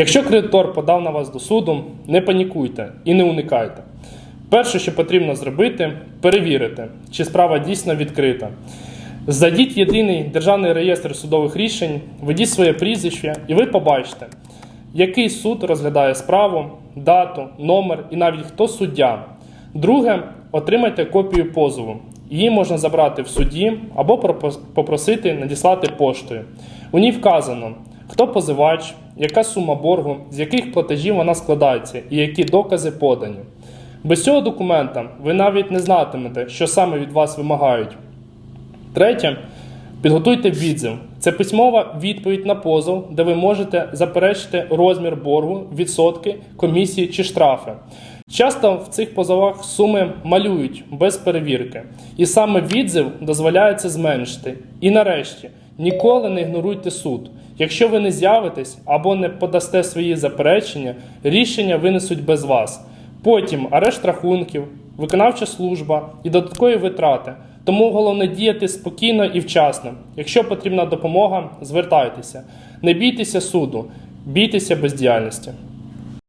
Якщо кредитор подав на вас до суду, не панікуйте і не уникайте. Перше, що потрібно зробити, перевірити, чи справа дійсно відкрита. Зайдіть в єдиний державний реєстр судових рішень, введіть своє прізвище, і ви побачите, який суд розглядає справу, дату, номер і навіть хто суддя. Друге, отримайте копію позову. Її можна забрати в суді або попросити надіслати поштою. У ній вказано, хто позивач, яка сума боргу, з яких платежів вона складається і які докази подані. Без цього документа ви навіть не знатимете, що саме від вас вимагають. Третє, підготуйте відзив. Це письмова відповідь на позов, де ви можете заперечити розмір боргу, відсотки, комісії чи штрафи. Часто в цих позовах суми малюють без перевірки, і саме відзив дозволяє це зменшити. І нарешті, ніколи не ігноруйте суд. Якщо ви не з'явитесь або не подасте свої заперечення, рішення винесуть без вас. Потім арешт рахунків, виконавча служба і додаткові витрати. Тому головне діяти спокійно і вчасно. Якщо потрібна допомога, звертайтеся. Не бійтеся суду, бійтеся бездіяльності.